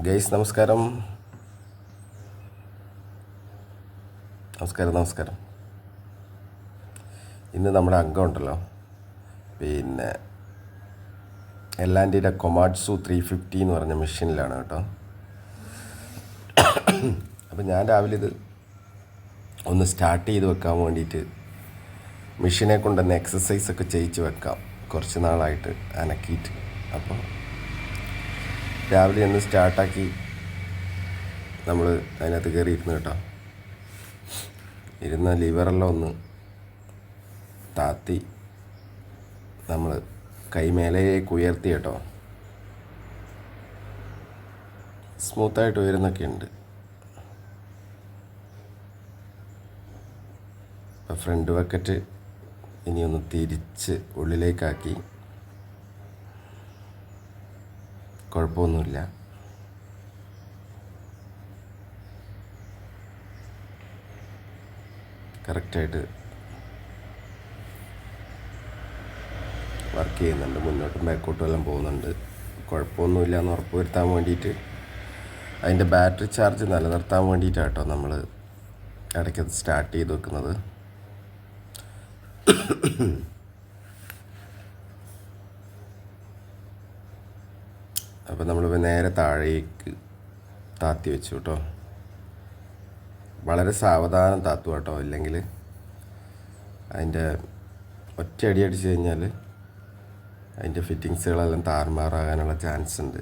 Guys നമസ്കാരം. നമസ്കാരം നമസ്കാരം. ഇന്ന് നമ്മുടെ അംഗം ഉണ്ടല്ലോ. പിന്നെ എല്ലാന്റിയുടെ കൊമാഡ്സു ത്രീ ഫിഫ്റ്റി എന്ന് പറഞ്ഞ മെഷീനിലാണ് കേട്ടോ. അപ്പം ഞാൻ രാവിലെ ഇത് ഒന്ന് സ്റ്റാർട്ട് ചെയ്ത് വെക്കാൻ വേണ്ടിയിട്ട് മെഷീനെ കൊണ്ടുതന്നെ എക്സസൈസൊക്കെ ചെയ്യിച്ച് വെക്കാം. കുറച്ച് നാളായിട്ട് അനക്കിയിട്ട്. അപ്പോൾ രാവിലെ ഒന്ന് സ്റ്റാർട്ടാക്കി നമ്മൾ അതിനകത്ത് കയറിയിരുന്നു കേട്ടോ. ഇരുന്ന ലിവറെല്ലാം ഒന്ന് താത്തി നമ്മൾ കൈമേലേക്ക് ഉയർത്തി കേട്ടോ. സ്മൂത്തായിട്ട് ഉയരുന്നൊക്കെ ഉണ്ട്. ഫ്രണ്ട് ബക്കറ്റ് ഇനിയൊന്ന് തിരിച്ച് ഉള്ളിലേക്കാക്കി. കുഴപ്പമൊന്നുമില്ല. കറക്റ്റായിട്ട് വർക്ക് ചെയ്യുന്നുണ്ട്. മുന്നോട്ടും ബാക്കോട്ടും എല്ലാം പോകുന്നുണ്ട്. കുഴപ്പമൊന്നുമില്ല എന്ന് ഉറപ്പ് വരുത്താൻ വേണ്ടിയിട്ട് അതിന്റെ ബാറ്ററി ചാർജ് നിലനിർത്താൻ വേണ്ടിയിട്ടാണ് കേട്ടോ നമ്മൾ ഇടയ്ക്കത് സ്റ്റാർട്ട് ചെയ്ത് വെക്കുന്നത്. നമ്മൾ നേരെ താഴേക്ക് താത്തി വെച്ചു കേട്ടോ. വളരെ സാവധാനം താത്തു കേട്ടോ. ഇല്ലെങ്കിൽ അതിന്റെ ഒറ്റയടി അടിച്ച് കഴിഞ്ഞാൽ അതിന്റെ ഫിറ്റിങ്സുകളെല്ലാം താറുമാറാകാനുള്ള ചാൻസ് ഉണ്ട്.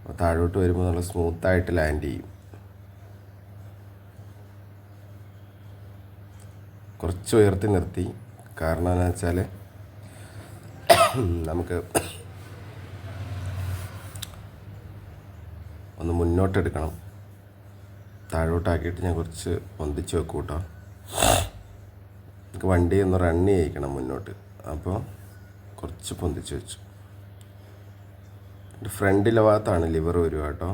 അപ്പോൾ താഴോട്ട് വരുമ്പോൾ നല്ല സ്മൂത്തായിട്ട് ലാൻഡ് ചെയ്യും. കുറച്ച് ഉയർത്തി നിർത്തി. കാരണം എന്ന് വെച്ചാൽ നമുക്ക് ഒന്ന് മുന്നോട്ടെടുക്കണം. താഴോട്ടാക്കിയിട്ട് ഞാൻ കുറച്ച് പൊന്തിച്ച് വെക്കും കേട്ടോ എനിക്ക് വണ്ടി ഒന്ന് റൺ ചെയ്യിക്കണം മുന്നോട്ട്. അപ്പോൾ കുറച്ച് പൊന്തിച്ച് വെച്ചു. ഫ്രണ്ടിലെ ഭാഗത്താണ് ലിവർ വരിക കേട്ടോ.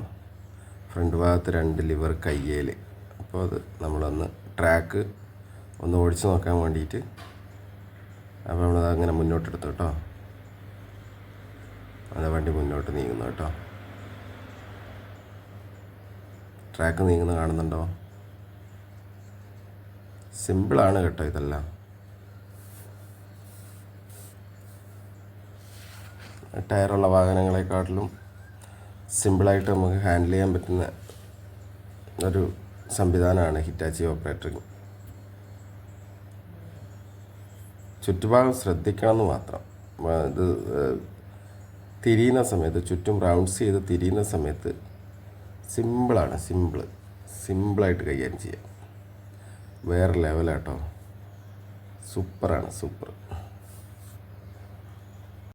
ഫ്രണ്ട് ഭാഗത്ത് രണ്ട് ലിവർ കയ്യേൽ അപ്പോൾ അത് നമ്മളൊന്ന് ട്രാക്ക് ഒന്ന് ഓടിച്ച് നോക്കാൻ വേണ്ടിയിട്ട് അപ്പോൾ നമ്മളത് അങ്ങനെ മുന്നോട്ടെടുത്തു കേട്ടോ. അത് വണ്ടി മുന്നോട്ട് നീങ്ങുന്നു കേട്ടോ. ട്രാക്ക് നീങ്ങുന്ന കാണുന്നുണ്ടോ? സിമ്പിളാണ് കേട്ടോ ഇതെല്ലാം. ടയറുള്ള വാഹനങ്ങളെക്കാട്ടിലും സിമ്പിളായിട്ട് നമുക്ക് ഹാൻഡിൽ ചെയ്യാൻ പറ്റുന്ന ഒരു സംവിധാനമാണ് ഹിറ്റാച്ചി ഓപ്പറേറ്ററിങ്. ചുറ്റുഭാഗം ശ്രദ്ധിക്കണം എന്ന് മാത്രം. ഇത് തിരിയുന്ന സമയത്ത് ചുറ്റും റൗണ്ട്സ് ചെയ്ത് തിരിയുന്ന സമയത്ത് സിമ്പിളാണ് സിമ്പിൾ സിമ്പിളായിട്ട് കൈകാര്യം ചെയ്യാം. വേറെ ലെവലാട്ടോ. സൂപ്പറാണ് സൂപ്പർ.